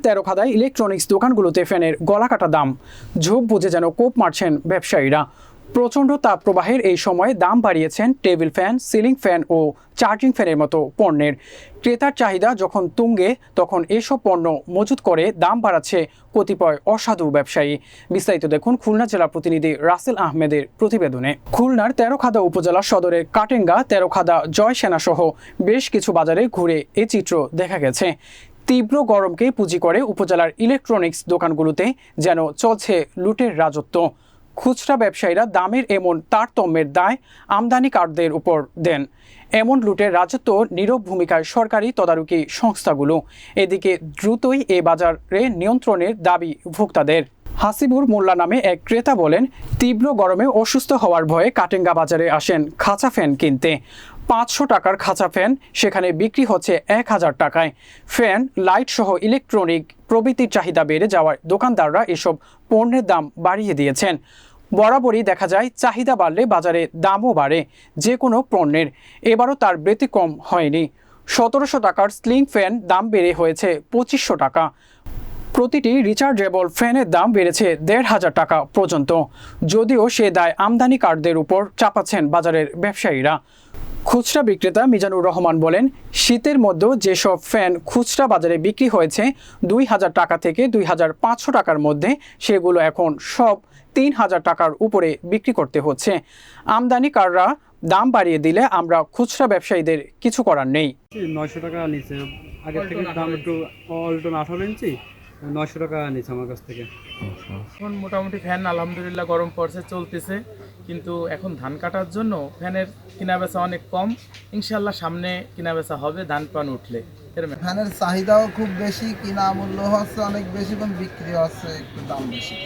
তেরো খাদায় ইলেকট্রনিক্স দোকানগুলোতে ফ্যানের গলাকাটা দাম। ঝোপ বুঝে যেন কোপ মারছেন ব্যবসায়ীরা। প্রচণ্ড তাপ প্রবাহের এই সময়ে দাম বাড়িয়েছেন টেবিল ফ্যান, সিলিং ফ্যান ও চার্জিং ফ্যানের মতো পণ্যের। ক্রেতার চাহিদা যখন তুঙ্গে, তখন এসব পণ্য মজুত করে দাম বাড়াচ্ছে কতিপয় অসাধু ব্যবসায়ী। বিস্তারিত দেখুন খুলনা জেলা প্রতিনিধি রাসেল আহমেদের প্রতিবেদনে। খুলনার তেরোখাদা উপজেলা সদরের কাটেঙ্গা তেরোখাদা জয় সেনা সহ বেশ কিছু বাজারে ঘুরে এ চিত্র দেখা গেছে। তীব্র গরমকে পুঁজি করে উপজেলার ইলেকট্রনিক্স দোকানগুলোতে, যেন চলছে লুটের রাজত্ব। খুচরা ব্যবসায়ীরা দামের এমন তারতম্যের দায় আমদানিকারদের উপর দেন। এমন লুটের রাজত্ব নীরব ভূমিকায় সরকারি তদারকি সংস্থাগুলো। এদিকে দ্রুতই এ বাজারে নিয়ন্ত্রণের দাবি ভোক্তাদের। হাসিবুর মোল্লা নামে এক ক্রেতা বলেন, তীব্র গরমে অসুস্থ হওয়ার ভয়ে কাটেঙ্গা বাজারে আসেন খাঁচা ফ্যান কিনতে। পাঁচশো টাকার খাঁচা ফ্যান, সেখানে বিক্রি হচ্ছে এক হাজার টাকায়। ফ্যান, লাইট সহ ইলেকট্রনিক প্রভৃতির চাহিদা বেড়ে যাওয়ায় দোকানদাররা এসব পণ্যের দাম বাড়িয়ে দিয়েছেন। বরাবরই দেখা যায়, চাহিদা বাড়লে বাজারে দামও বাড়ে যে কোনো পণ্যের। এবারও তার ব্যতিক্রম হয়নি। সতেরোশো টাকার স্লিং ফ্যান দাম বেড়ে হয়েছে পঁচিশশো টাকা। প্রতিটি রিচার্জেবল ফ্যানের দাম বেড়েছে দেড় হাজার টাকা পর্যন্ত। যদিও সে দায় আমদানিকারদের উপর চাপাচ্ছেন বাজারের ব্যবসায়ীরা। খুচরা বিক্রেতা মিজানুর রহমান বলেন, শীতের মধ্যেও যেসব ফ্যান খুচরা বাজারে বিক্রি হয়েছে, দুই হাজার টাকা থেকে দুই হাজার পাঁচশো টাকার মধ্যে সেগুলো এখন সব তিন হাজার টাকার উপরে বিক্রি করতে হচ্ছে। আমদানিকাররা দাম বাড়িয়ে দিলে আমরা খুচরা ব্যবসায়ীদের কিছু করার নেই। নয়শো টাকা নিচে। আগের থেকে দাম একটু অল্টন আঠারো ইঞ্চি। নয়শো টাকা নিয়েছে আমার কাছ থেকে। এখন মোটামুটি ফ্যান আলহামদুলিল্লাহ গরম পড়ছে চলতেছে। কিন্তু এখন ধান কাটার জন্য ফ্যানের কিনা বেচা অনেক কম। ইনশাল্লাহ সামনে কিনা বেচা হবে ধান পান উঠলে। ফ্যানের চাহিদাও খুব বেশি কিনা মূল্য হচ্ছে অনেক বেশি এবং বিক্রি হচ্ছে একটু দাম বেশি।